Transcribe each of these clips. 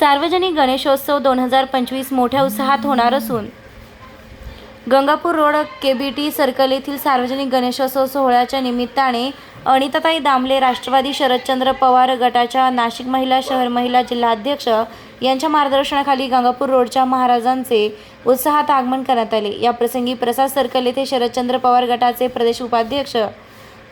सार्वजनिक गणेशोत्सव दोन हजार पंचवीस मोठ्या उत्साहात होणार असून Gangapur road K B T circle येथील सार्वजनिक गणेशोत्सव सोहळ्याच्या निमित्ताने अनिताताई दामले राष्ट्रवादी शरदचंद्र पवार गटाच्या नाशिक महिला शहर महिला जिल्हाध्यक्ष यांच्या मार्गदर्शनाखाली गंगापूर रोडच्या महाराजांचे उत्साहात आगमन करण्यात आले. या प्रसंगी प्रसाद सर्कल येथे शरदचंद्र पवार गटाचे प्रदेश उपाध्यक्ष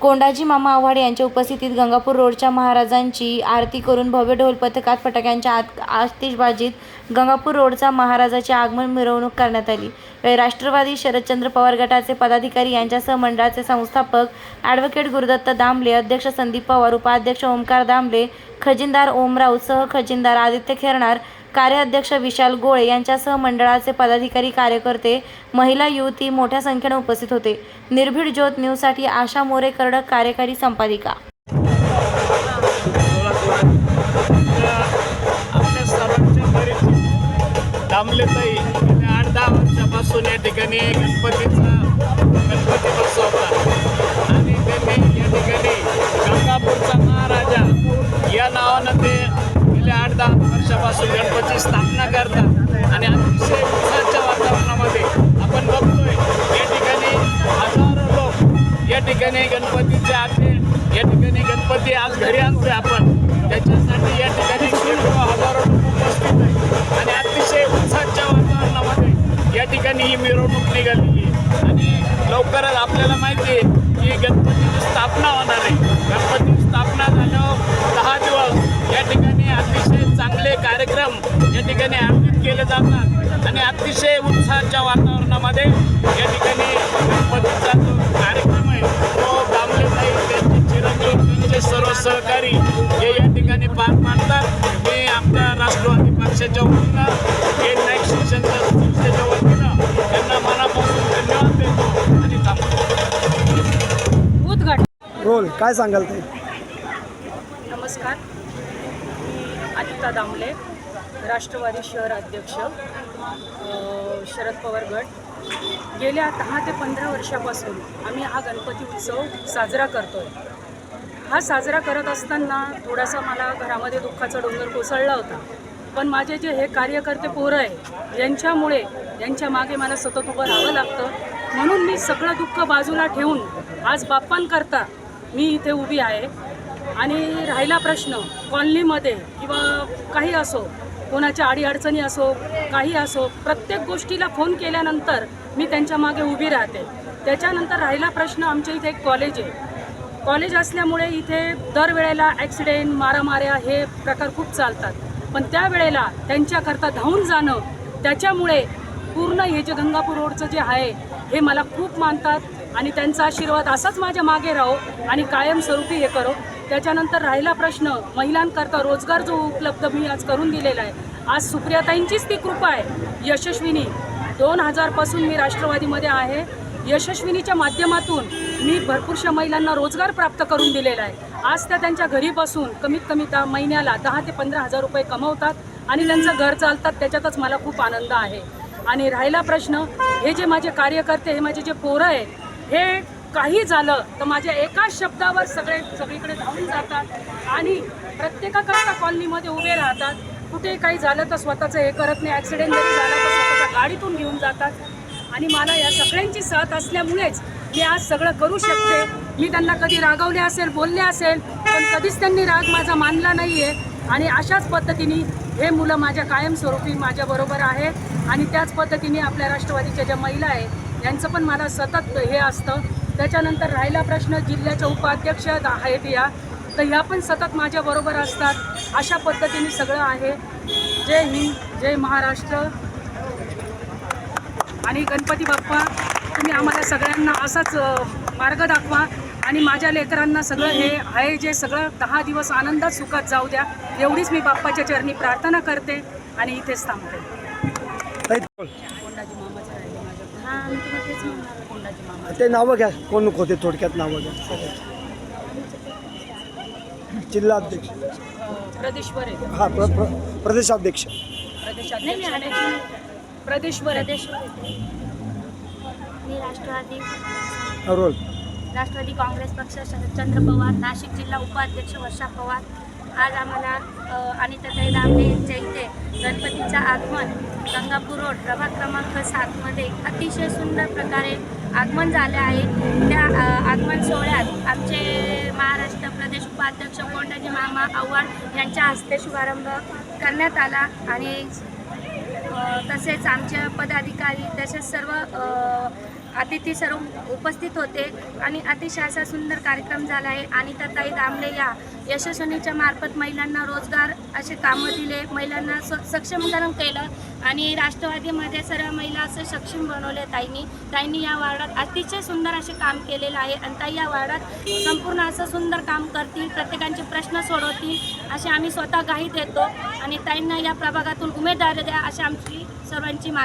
कोंडाजी मामा आव्हाड यांच्या उपस्थितीत गंगापूर रोडच्या महाराजांची आरती करून भव्य ढोल पथकात फटाक्यांच्या आत आतिषबाजीत गंगापूर रोडचा महाराजाची आगमन मिरवणूक करण्यात आली. राष्ट्रवादी शरदचंद्र पवार गटाचे पदाधिकारी यांच्यासह मंडळाचे संस्थापक ॲडव्होकेट गुरुदत्त दामले अध्यक्ष संदीप पवार उपाध्यक्ष ओमकार दामले खजिनदार ओमराव सह खजिनदार आदित्य खेरणार कार्याध्यक्ष विशाल गोळे यांच्यासह मंडळाचे पदाधिकारी कार्यकर्ते महिला युवती मोठ्या संख्येने उपस्थित होते. निर्भीड ज्योत न्यूजसाठी आशा मोरे कर्डक कार्यकारी संपादिका. आपल्या सर्वांच्या आठ दहा वर्षापासून या ठिकाणी गणपतीचा गणपती वर्षापासून स्थापना करतात. आणि अतिशय उत्साहाच्या वातावरणामध्ये आपण बघतोय या ठिकाणी हजारो लोक या ठिकाणी गणपतीचे आले या ठिकाणी गणपती आज घरी आणतोय आपण. त्याच्यासाठी या ठिकाणी हजारो लोक उपस्थित आहे आणि अतिशय उत्साहाच्या वातावरणामध्ये या ठिकाणी ही मिरवणूक निघालेली आहे. आणि लवकरच आपल्याला माहिती आहे की गणपतीची स्थापना कार्यक्रम या ठिकाणी आयोजित केले जातात. आणि अतिशय उत्साहाच्या वातावरणामध्ये या ठिकाणी गणपतीचा जो कार्यक्रम आहे तो दामलेताई त्यांचे चिरंजीव त्यांचे सर्व सहकारी हे या ठिकाणी पार पाडतात मी आमच्या राष्ट्रवादी पक्षाच्या वतीनं हे नाईक शिक्षणच्या संस्थेच्या वतीनं त्यांना मनापासून धन्यवाद देतो आणि थांबतो. रोल काय सांगाल ते? नमस्कार. मी अनिता दामले. राष्ट्रवादी शहर अध्यक्ष शरद पवार गट. गेल्या दहा ते पंधरा वर्षापासून आम्ही हा गणपती उत्सव साजरा करतो आहे हा साजरा करत असताना थोडासा मला घरामध्ये दुःखाचा डोंगर कोसळला होता. पण माझे जे हे कार्यकर्ते पोरं आहे यांच्यामुळे यांच्या मागे मला सतत उभं राहावं लागतं. म्हणून मी सगळं दुःख बाजूला ठेवून आज बाप्पांकरता मी इथे उभी आहे. आणि राहिला प्रश्न कॉलनीमध्ये किंवा काही असो कोणाच्या अडीअडचणी असो काही असो प्रत्येक गोष्टीला फोन केल्यानंतर मी त्यांच्या मागे उभी राहते. त्याच्यानंतर राहिला प्रश्न आमच्या इथे एक कॉलेज आहे. कॉलेज असल्यामुळे इथे दरवेळेला ॲक्सिडेंट मारामाऱ्या हे प्रकार खूप चालतात. पण त्यावेळेला त्यांच्याकरता धावून जाणं त्याच्यामुळे पूर्ण हे जे गंगापूर रोडचं जे आहे हे मला खूप मानतात आणि त्यांचा आशीर्वाद असाच माझ्या मागे राहो आणि कायमस्वरूपी हे करो. त्याच्यानंतर राहिला प्रश्न महिलांकरता रोजगार जो उपलब्ध मी आज करून दिलेला आहे आज सुप्रियाताईंचीच ती कृपा आहे. यशस्विनी दोन हजारपासून मी राष्ट्रवादीमध्ये आहे. यशस्विनीच्या माध्यमातून मी भरपूरशा महिलांना रोजगार प्राप्त करून दिलेला आहे. आज त्या त्यांच्या घरी बसून कमीत कमी त्या महिन्याला दहा ते पंधरा हजार रुपये कमवतात आणि त्यांचं घर चालतात त्याच्यातच मला खूप आनंद आहे. आणि राहिला प्रश्न हे जे माझे कार्यकर्ते हे माझे जे पोरं आहेत हे काही झालं तर माझ्या एकाच शब्दावर सगळे सगळीकडे धावून जातात आणि प्रत्येकाकरता कॉलनीमध्ये उभे राहतात. कुठे काही झालं तर स्वतःचं हे करत नाही. ॲक्सिडेंट जरी झाला तर स्वतःच्या गाडीतून घेऊन जातात. आणि मला या सगळ्यांची साथ असल्यामुळेच मी आज सगळं करू शकते. मी त्यांना कधी रागवले असेल बोलले असेल पण कधीच त्यांनी राग माझा मानला नाही आहे आणि अशाच पद्धतीने हे मुलं माझ्या कायमस्वरूपी माझ्याबरोबर आहे. आणि त्याच पद्धतीने आपल्या राष्ट्रवादीच्या ज्या महिला आहेत यांचं पण मला सतत हे असतं. त्याच्यानंतर राहिला प्रश्न जिल्ह्याच्या उपाध्यक्ष आहेत या. तर ह्या पण सतत माझ्याबरोबर असतात. अशा पद्धतीने सगळं आहे. जय हिंद जय महाराष्ट्र. आणि गणपती बाप्पा तुम्ही आम्हाला सगळ्यांना असाच मार्ग दाखवा. आणि माझ्या लेकरांना सगळं हे आहे जे सगळं दहा दिवस आनंदात सुखात जाऊ द्या. एवढीच मी बाप्पाच्या चरणी प्रार्थना करते आणि इथेच थांबते. ते नावं घ्या. कोण होते थोडक्यात नावं घ्या. जिल्हाध्यक्ष प्रदेशवर हा प्र प्र प्रदेशाध्यक्ष. प्रदेशवर मी राष्ट्रवादी. रोल. राष्ट्रवादी काँग्रेस पक्ष शरदचंद्र पवार नाशिक जिल्हा उपाध्यक्ष वर्षा पवार. आज आम्हाला आणि त्याताई दामले यांच्या इथे गणपतीचं आगमन गंगापूर रोड प्रभाग क्रमांक सातमध्ये अतिशय सुंदर प्रकारे आगमन झाले आहे. त्या आगमन सोहळ्यात आमचे महाराष्ट्र प्रदेश उपाध्यक्ष कोंडाजी मामा आव्हाड यांच्या हस्ते शुभारंभ करण्यात आला आणि तसेच आमचे पदाधिकारी तसेच सर्व अतिथी सर्व उपस्थित होते आणि अतिशय असा सुंदर कार्यक्रम झाला आहे. आणि त्या ताई दामले या यशस्वीच्या मार्फत महिलांना रोजगार असे कामं दिले. महिलांना स सक्षमीकरण केलं आणि राष्ट्रवादीमध्ये सर्व महिला असं सक्षम बनवले ताईंनी. ताईंनी या वार्डात अतिशय सुंदर असे काम केलेलं आहे आणि ताई या वार्डात संपूर्ण असं सुंदर काम करतील प्रत्येकांचे प्रश्न सोडवतील असे आम्ही स्वतः गाही देतो आणि ताईंना या प्रभागातून उमेदवारी द्या अशी आमची सर्वांची मागणी